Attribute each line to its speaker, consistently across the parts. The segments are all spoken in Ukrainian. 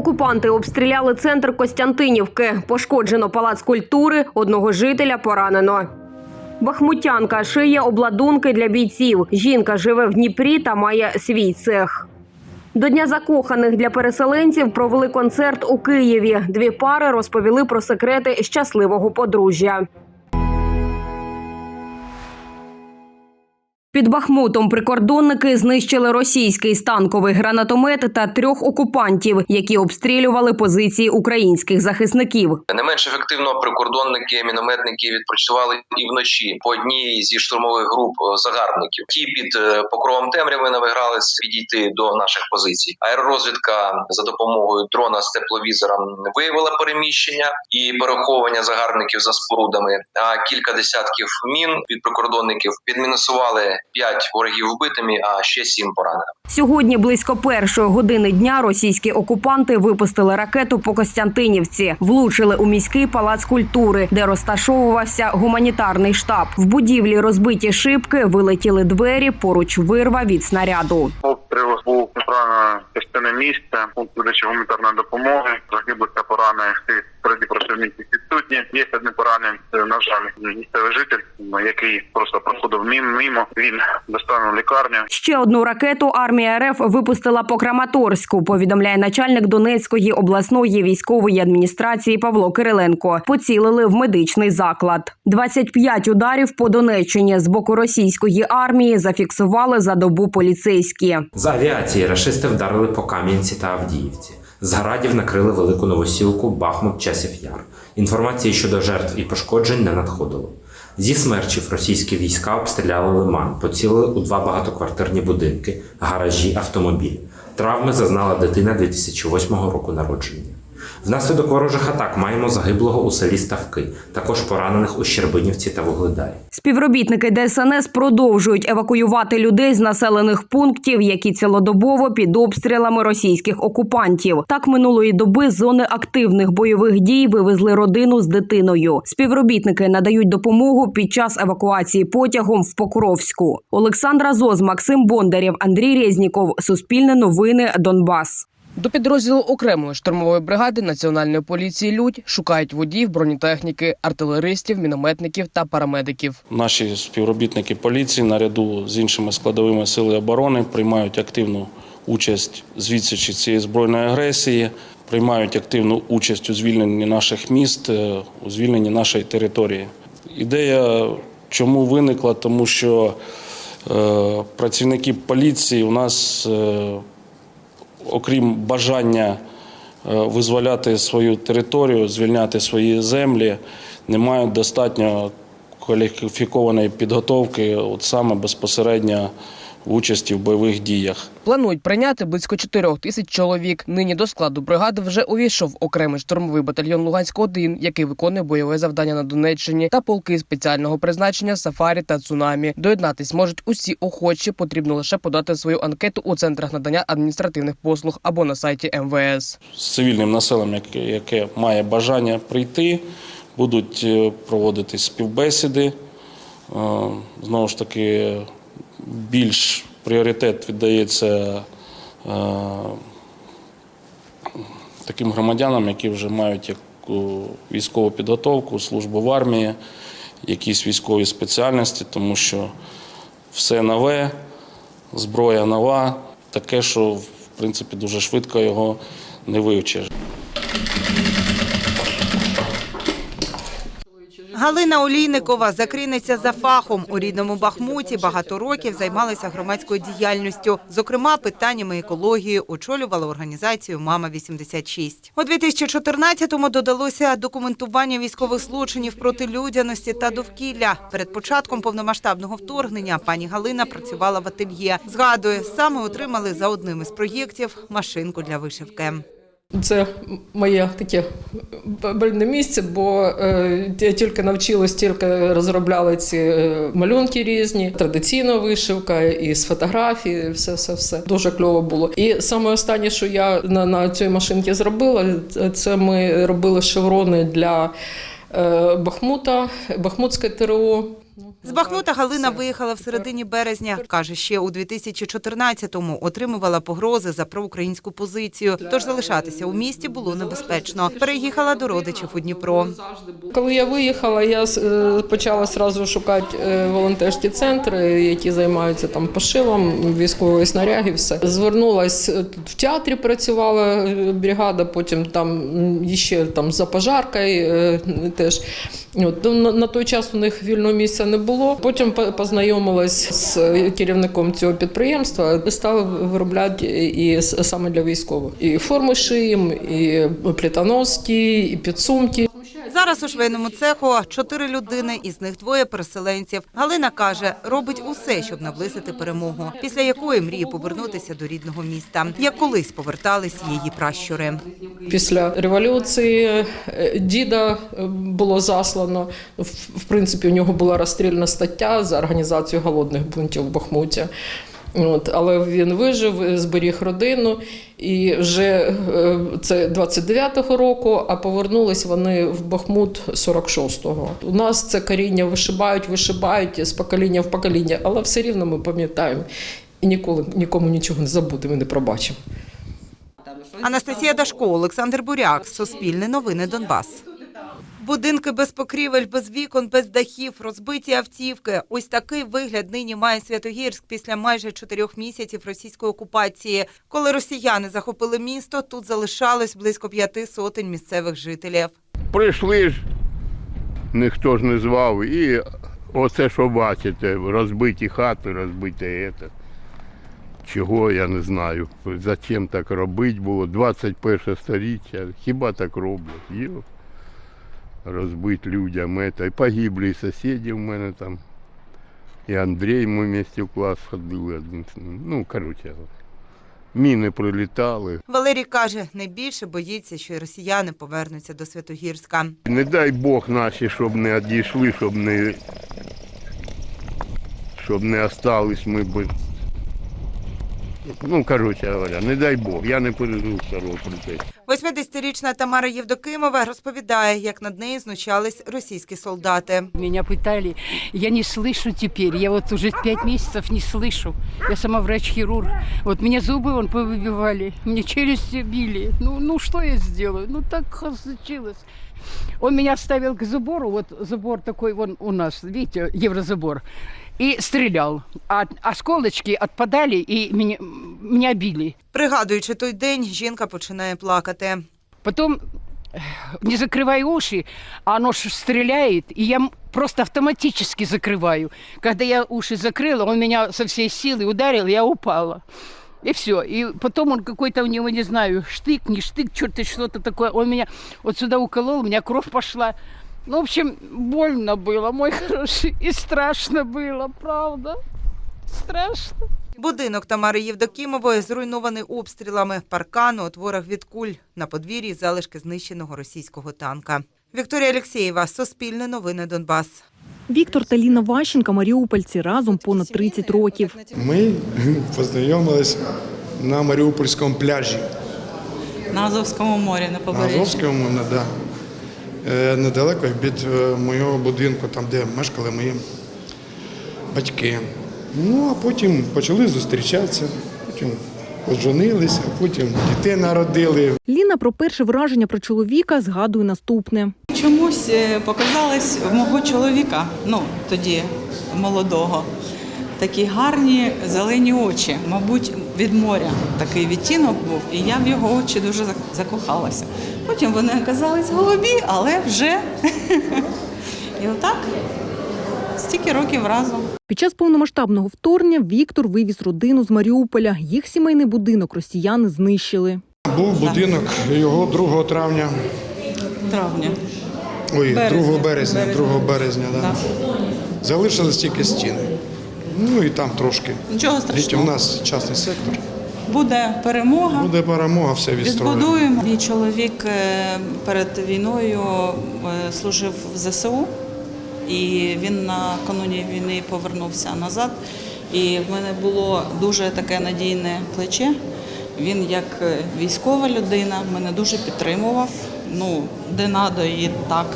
Speaker 1: Окупанти обстріляли центр Костянтинівки. Пошкоджено палац культури, одного жителя поранено. Бахмутянка шиє обладунки для бійців. Жінка живе в Дніпрі та має свій цех. До Дня закоханих для переселенців провели концерт у Києві. Дві пари розповіли про секрети щасливого подружжя. Під Бахмутом прикордонники знищили російський станковий гранатомет та трьох окупантів, які обстрілювали позиції українських захисників.
Speaker 2: Не менш ефективно прикордонники, мінометники відпрацювали і вночі по одній зі штурмових груп е, загарбників. Ті під е, покровом темряви намагались підійти до наших позицій. Аеророзвідка за допомогою дрона з тепловізором виявила переміщення і переховування загарбників за спорудами. А кілька десятків мін від прикордонників підмінусували п'ять ворогів вбитими, а ще сім пораненими.
Speaker 1: Сьогодні близько першої години дня російські окупанти випустили ракету по Костянтинівці, влучили у міський палац культури, де розташовувався гуманітарний штаб. В будівлі розбиті шибки, вилетіли двері, поруч вирва від снаряду.
Speaker 3: Обстріл був центральна частина міста, пункт видачі гуманітарної допомоги, загиблих та поранених серед працівників відсутні. Є один поранений, на жаль, місцевий житель, який просто проходив мім- мимо. Він доставив лікарню.
Speaker 1: Ще одну ракету армія РФ випустила по Краматорську. Повідомляє начальник Донецької обласної військової адміністрації Павло Кириленко. Поцілили в медичний заклад. 25 ударів по Донеччині з боку російської армії зафіксували за добу поліцейські.
Speaker 4: З авіації рашисти вдарили по Кам'янці та Авдіївці. З накрили велику новосілку Бахмут Часів Яр. Інформації щодо жертв і пошкоджень не надходило. Зі смерчів російські війська обстріляли лиман, поцілили у два багатоквартирні будинки, гаражі, автомобіль. Травми зазнала дитина 2008 року народження. Внаслідок ворожих атак маємо загиблого у селі Ставки, також поранених у Щербинівці та Вугледарі.
Speaker 1: Співробітники ДСНС продовжують евакуювати людей з населених пунктів, які цілодобово під обстрілами російських окупантів. Так минулої доби з зони активних бойових дій вивезли родину з дитиною. Співробітники надають допомогу під час евакуації потягом в Покровську. Олександра Зоз, Максим Бондарєв, Андрій Резніков. Суспільне новини Донбас.
Speaker 5: До підрозділу окремої штурмової бригади національної поліції Людь шукають водіїв бронетехніки, артилеристів, мінометників та парамедиків.
Speaker 6: Наші співробітники поліції наряду з іншими складовими сили оборони приймають активну участь з відсічі цієї збройної агресії, приймають активну участь у звільненні наших міст, е, у звільненні нашої території. Ідея чому виникла? Тому що е, працівники поліції у нас, е, окрім бажання е, визволяти свою територію, звільняти свої землі, не мають достатньо кваліфікованої підготовки, от саме безпосередньо участі в бойових діях.
Speaker 5: Планують прийняти близько 4 тисяч чоловік. Нині до складу бригади вже увійшов окремий штурмовий батальйон Луганськ 1 який виконує бойове завдання на Донеччині, та полки спеціального призначення Сафарі та Цунамі. Доєднатись можуть усі охочі. Потрібно лише подати свою анкету у центрах надання адміністративних послуг або на сайті МВС.
Speaker 6: З цивільним населенням, яке, яке має бажання прийти, будуть е, проводитись співбесіди. Е, Знову ж таки, більш пріоритет віддається е, таким громадянам, які вже мають військову підготовку, службу в армії, якісь військові спеціальності, тому що все нове, зброя нова, таке, що в принципі дуже швидко його не вивчиш.
Speaker 7: Галина Олійникова закринеться за фахом. У рідному Бахмуті багато років займалася громадською діяльністю. Зокрема, питаннями екології очолювала організацію Мама 86 У 2014-му додалося документування військових злочинів проти людяності та довкілля. Перед початком повномасштабного вторгнення пані Галина працювала в ательє. Згадує, саме отримали за одним із проєктів машинку для вишивки.
Speaker 8: Це моє таке больне місце, бо е, я тільки навчилась, тільки розробляла ці е, малюнки різні, традиційна вишивка і з фотографії, все, все, все дуже кльово було. І саме останнє, що я на, на цій машинці зробила, це ми робили шеврони для е, Бахмута, Бахмутське ТРО.
Speaker 7: З Бахмута Галина виїхала в середині березня. Каже, ще у 2014-му отримувала погрози за проукраїнську позицію. Тож залишатися у місті було небезпечно. Переїхала до родичів у Дніпро.
Speaker 8: Коли я виїхала, я е, почала одразу шукати е, волонтерські центри, які займаються там пошивом військової снаряги. Все звернулась е, тут в театрі. Працювала бригада, потім там ще там за пожаркою теж. От, ну, на, на той час у них вільного місця не було. Потім познайомилась з керівником цього підприємства, стала виробляти і саме для військових. І форми шиєм, і плітоноски, і підсумки.
Speaker 7: Зараз у швейному цеху чотири людини, із них двоє переселенців. Галина каже, робить усе, щоб наблизити перемогу, після якої мріє повернутися до рідного міста, як колись повертались її пращури.
Speaker 8: Після революції е, діда е, було заслано. В принципі, у нього була розстрільна стаття за організацію голодних бунтів в Бахмуті. От, але він вижив, е, зберіг родину, і вже е, це 29-го року, а повернулись вони в Бахмут 46-го. У нас це коріння вишибають, вишибають з покоління в покоління, але все рівно ми пам'ятаємо і ніколи нікому нічого не забудемо і не пробачимо.
Speaker 7: Анастасія Дашко, Олександр Буряк, Суспільне новини Донбас. Будинки без покрівель, без вікон, без дахів, розбиті автівки. Ось такий вигляд нині має Святогірськ після майже чотирьох місяців російської окупації. Коли росіяни захопили місто, тут залишалось близько п'яти сотень місцевих жителів.
Speaker 9: Прийшли ж, ніхто ж не звав. І оце, що бачите, розбиті хати, розбите це. Чого я не знаю. Зачем так робити було? 21 сторіччя. Хіба так роблять? Розбити людям це. І погибли і сусіди в мене там. І Андрій ми вместе в клас ходили. Ну, коротше, міни прилітали.
Speaker 7: Валерій каже, найбільше боїться, що росіяни повернуться до Святогірська.
Speaker 9: Не дай Бог наші, щоб не одійшли, щоб не, щоб не остались ми б. Ну, коротше говоря, не дай Бог, я не пережив старого процесу.
Speaker 7: 80-річна Тамара Євдокимова розповідає, як над нею знущались російські солдати.
Speaker 10: Меня пытали. Я не слышу теперь. Я вот уже пять месяцев не слышу. Я сама врач-хирург. Вот мне зубы вон повыбивали, мне челюсти били. Ну, ну что я сделаю? Ну так случилось. Он меня ставил к забору, вот забор такой вон у нас, видите, еврозабор, и стрелял. А осколочки отпадали и меня, меня били.
Speaker 7: Пригадуючи той день, жінка починає плакати.
Speaker 10: Потом э, не закрывай уши, а оно ж стреляет, и я м- просто автоматически закрываю. Когда я уши закрыла, он меня со всей силы ударил, я упала. И все. И потом он какой-то у него, не знаю, штык, не штык, что-то что-то такое. Он меня вот сюда уколол, у меня кровь пошла. Ну, в общем, больно было, мой хороший. И страшно было, правда. Страшно.
Speaker 7: Будинок Тамари Євдокімової зруйнований обстрілами паркану, отворах від куль на подвір'ї залишки знищеного російського танка. Вікторія Алєксєєва, Суспільне новини Донбас.
Speaker 11: Віктор та Ліна Ващенка маріупольці разом понад 30 років.
Speaker 12: Ми познайомились на Маріупольському пляжі.
Speaker 13: На Азовському морі на
Speaker 12: На
Speaker 13: побережжі.
Speaker 12: Азовському, на- да. Е, недалеко від е, моєго будинку, там, де мешкали мої батьки. Ну, а потім почали зустрічатися, потім одженилися, потім дітей народили.
Speaker 11: Ліна про перше враження про чоловіка згадує наступне.
Speaker 13: Чомусь е, показалось в мого чоловіка, ну тоді молодого, такі гарні зелені очі. Мабуть, від моря такий відтінок був, і я в його очі дуже закохалася. Потім вони оказались голубі, але вже і отак стільки років разом.
Speaker 11: Під час повномасштабного вторгнення Віктор вивіз родину з Маріуполя. Їх сімейний будинок росіяни знищили.
Speaker 12: Був будинок його 2 травня,
Speaker 13: Травня.
Speaker 12: ой,
Speaker 13: Березня.
Speaker 12: 2 березня,
Speaker 13: Березня.
Speaker 12: 2 березня, да.
Speaker 13: Да.
Speaker 12: Залишились тільки стіни. Ну і там трошки.
Speaker 13: Нічого
Speaker 12: Дивіться, у нас частний сектор.
Speaker 13: Буде перемога.
Speaker 12: Буде перемога, все відстроїмо.
Speaker 13: Відбудуємо. Мій чоловік е, перед війною е, служив в ЗСУ, і він накануні війни повернувся назад. І в мене було дуже таке надійне плече. Він як е, військова людина мене дуже підтримував. Ну, де надо і так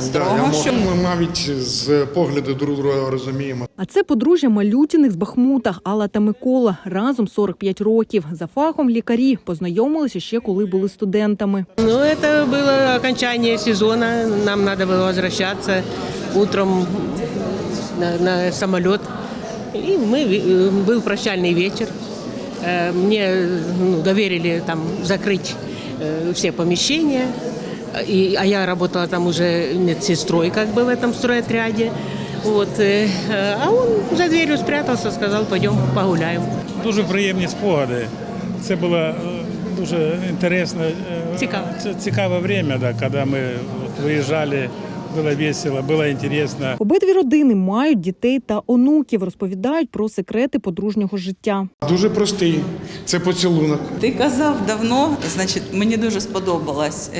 Speaker 13: строго,
Speaker 12: я
Speaker 13: що
Speaker 12: можу, ми навіть з погляду друг друга розуміємо.
Speaker 11: А це подружжя Малютіних з Бахмута Алла та Микола. Разом 45 років. За фахом лікарі познайомилися ще коли були студентами.
Speaker 14: Ну, это было окончание сезона. Нам надо было возвращаться утром на, на самолет. И мы, э, был прощальный вечер. Э, Мне ну, доверили там закрыть э, все помещения. И, а я работала там уже медсестрой как бы в этом стройотряде. Вот. э, А он за дверью спрятался, сказал, пойдем погуляем.
Speaker 15: Дуже приємні спогади. Це було е, дуже інтересно, е,
Speaker 14: Цікаво.
Speaker 15: це цікаве время, да, коли ми от виїжджали, було весело, було інтересно.
Speaker 11: Обидві родини мають дітей та онуків. Розповідають про секрети подружнього життя.
Speaker 12: Дуже простий. Це поцілунок.
Speaker 13: ти казав давно, значить, мені дуже сподобалось.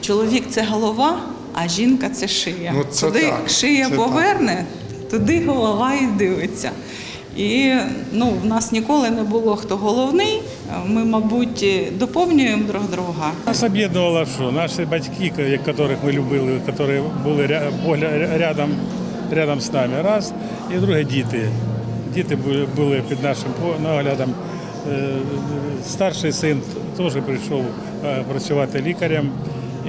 Speaker 13: Чоловік це голова, а жінка це шия.
Speaker 12: Ну, це
Speaker 13: Туди
Speaker 12: так,
Speaker 13: шия
Speaker 12: це
Speaker 13: поверне, туди голова і дивиться. І ну, в нас ніколи не було хто головний. Ми, мабуть, доповнюємо друг друга.
Speaker 15: Нас об'єднувало, що наші батьки, яких ми любили, які були рядом, рядом з нами, раз, і друге діти. Діти були- були під нашим наглядом. Е, Старший син теж прийшов е, працювати лікарем.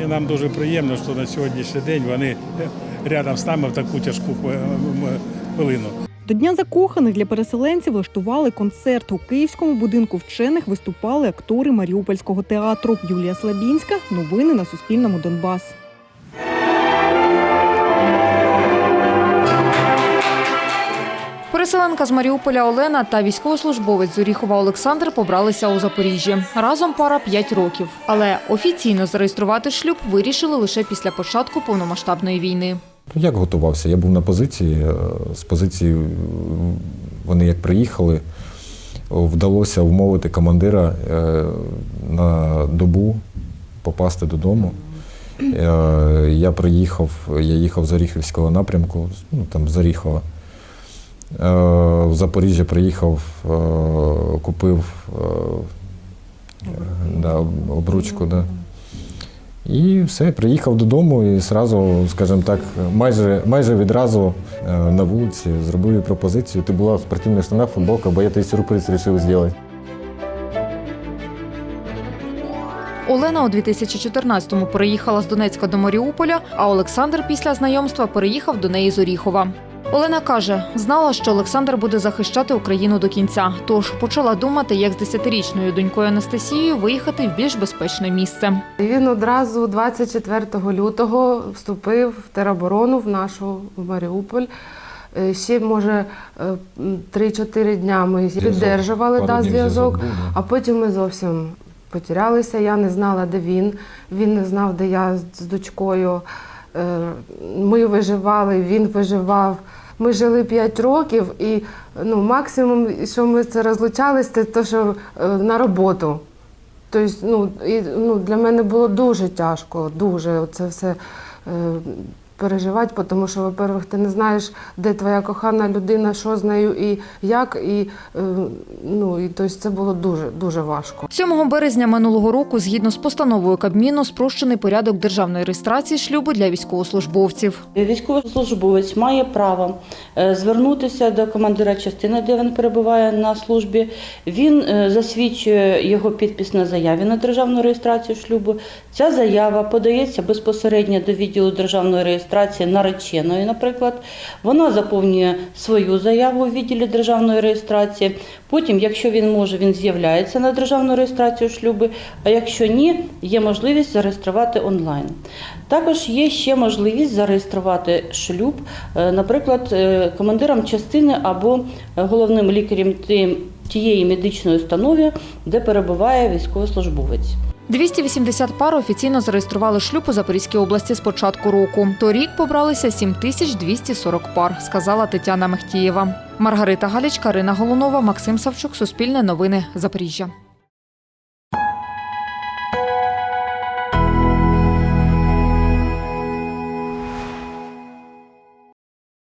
Speaker 15: І нам дуже приємно, що на сьогоднішній день вони рядом з нами в таку тяжку е, хвилину.
Speaker 11: До Дня закоханих для переселенців влаштували концерт у Київському будинку вчених. Виступали актори Маріупольського театру Юлія Слабінська. Новини на Суспільному Донбас.
Speaker 16: Переселенка з Маріуполя Олена та військовослужбовець з Оріхова Олександр побралися у Запоріжжі. Разом пара 5 років. Але офіційно зареєструвати шлюб вирішили лише після початку повномасштабної війни.
Speaker 17: Ну, Як готувався? Я був на позиції. е, З позиції е, вони як приїхали, вдалося вмовити командира е, на добу попасти додому. Е, Я приїхав, я їхав з Оріхівського напрямку, ну там з Оріхова. Е, В Запоріжжя приїхав, е, купив е, да, обручку. Да. І все, приїхав додому і одразу, скажімо так, майже, майже відразу на вулиці зробив їй пропозицію. Ти була в спортивних штанах, футболка, бо я тобі сюрприз вирішив зробити.
Speaker 16: Олена у 2014-му переїхала з Донецька до Маріуполя, а Олександр після знайомства переїхав до неї з Оріхова. Олена каже, знала, що Олександр буде захищати Україну до кінця, тож почала думати, як з десятирічною донькою Анастасією виїхати в більш безпечне місце.
Speaker 18: Він одразу 24 лютого вступив в тероборону в нашу в Маріуполь. Е, Ще може е, м, 3-4 дня ми піддержували да, зв'язок, а потім ми зовсім потерялися. Я не знала, де він. Він не знав, де я з дочкою. Е, Ми виживали, він виживав. Ми жили 5 років, і ну, максимум, що ми це розлучалися, це те, що е, на роботу. Тобто, ну, і, ну, для мене було дуже тяжко, дуже це все е, переживати, тому що, во-первых, ти не знаєш, де твоя кохана людина, що з нею і як. І, е, ну, і тобто, це було дуже, дуже важко.
Speaker 16: 7 березня минулого року, згідно з постановою Кабміну, спрощений порядок державної реєстрації шлюбу для військовослужбовців.
Speaker 19: Військовослужбовець має право е, звернутися до командира частини, де він перебуває на службі. Він е, засвідчує його підпис на заяві на державну реєстрацію шлюбу. Ця заява подається безпосередньо до відділу державної реєстрації нареченої, наприклад. Вона заповнює свою заяву у відділі державної реєстрації. Потім, якщо він може, він з'являється на державну реєстрацію шлюбу, а якщо ні, є можливість зареєструвати онлайн. Також є ще можливість зареєструвати шлюб, е, наприклад, е, командиром частини або е, головним лікарем тієї медичної установи, де перебуває військовослужбовець.
Speaker 16: 280 пар офіційно зареєстрували шлюб у Запорізькій області з початку року. Торік побралися 7240 пар, сказала Тетяна Мехтієва. Маргарита Галіч, Карина Голунова, Максим Савчук, Суспільне новини, Запоріжжя.